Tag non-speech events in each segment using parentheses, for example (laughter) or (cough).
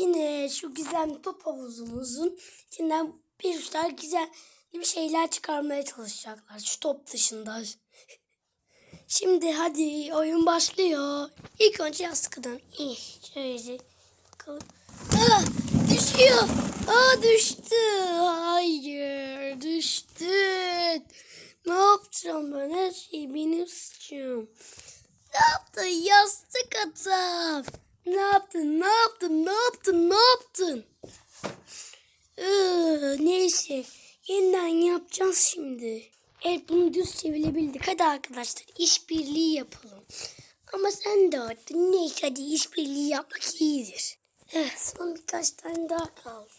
yine şu gizemli top havuzumuzun içinden bir tane güzel bir şeyler çıkarmaya çalışacaklar. Şu top dışında. (laughs) Şimdi hadi oyun başlıyor. İlk önce yastıktan. Şöyle bakalım. Aa, düşüyor. Aa düştü. Hayır düştü. Ne yapacağım ben? Her şey benim suçum. Ne yaptın yastık adam? Ne yaptın? Ne yaptın? Ne yaptın? Ne yaptın? Iı, neyse. Yeniden yapacağız şimdi. Evet bunu düz çevirebildik. Hadi arkadaşlar işbirliği yapalım. Ama sen de artık neyse hadi işbirliği yapmak iyidir. Eh, son birkaç tane daha kaldı.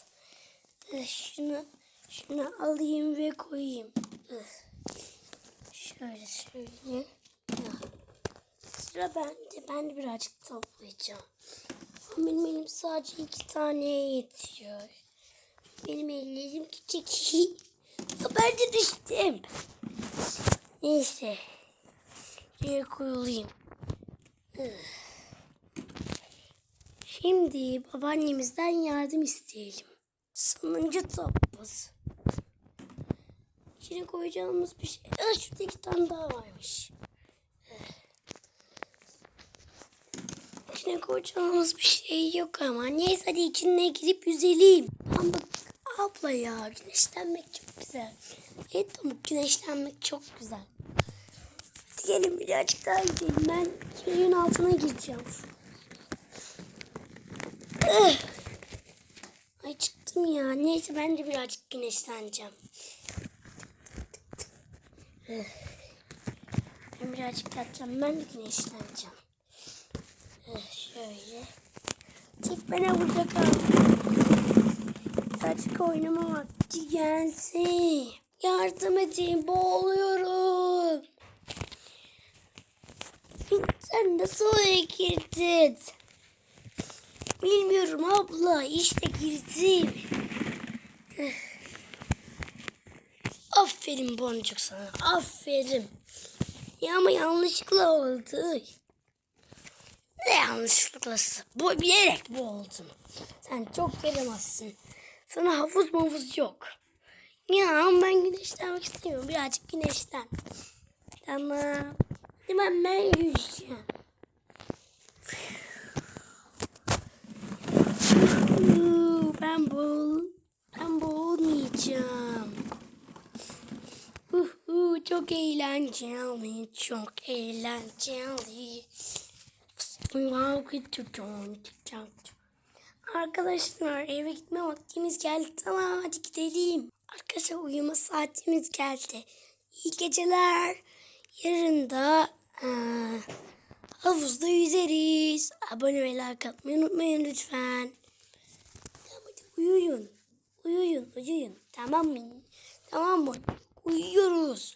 Eh, şunu, şunu alayım ve koyayım. Eh, şöyle şöyle. Ya. Sıra bende. Ben de birazcık toplayacağım. Ama benim elim sadece iki taneye yetiyor. Benim ellerim küçük. (laughs) Ben de düştüm. Neyse. Şuraya koyulayım. (sighs) Şimdi babaannemizden yardım isteyelim. Sonuncu topumuz. İçine koyacağımız bir şey. Aa, şurada iki tane daha varmış. İçine koyacağımız bir şey yok ama. Neyse hadi içine girip yüzelim. Ama bak abla ya güneşlenmek çok güzel. Evet ama güneşlenmek çok güzel. Hadi gelin birazcık daha gidelim. Ben suyun altına gireceğim. Ay çıktım ya. Neyse ben de birazcık güneşleneceğim. Ben birazcık yatacağım. Ben de güneşleneceğim. Şöyle. Tek bana burada kaldım. Birazcık oynama vakti gelsin. Yardım edin boğuluyorum. Sen nasıl oraya girdin? Bilmiyorum abla işte girdim. Aferin boncuk sana aferin. Ya ama yanlışlıkla oldu. Ne yanlışlıklası? Bu bilerek bu oldun. Sen çok yaramazsın. Sana havuz mavuz yok. Ya ben güneşlenmek istemiyorum. Birazcık güneşlen. Tamam. Hadi ben ben yüzeceğim. Ben boğul, ben boğulmayacağım. Uhu, çok eğlenceli, çok eğlenceli. Arkadaşlar eve gitme vaktimiz geldi. Tamam hadi gidelim. Arkadaşlar uyuma saatimiz geldi. İyi geceler. Yarın da eee, havuzda yüzeriz. Abone ve like atmayı unutmayın lütfen. Tamam hadi uyuyun. Uyuyun uyuyun. Tamam mı? Tamam mı? Uyuyoruz.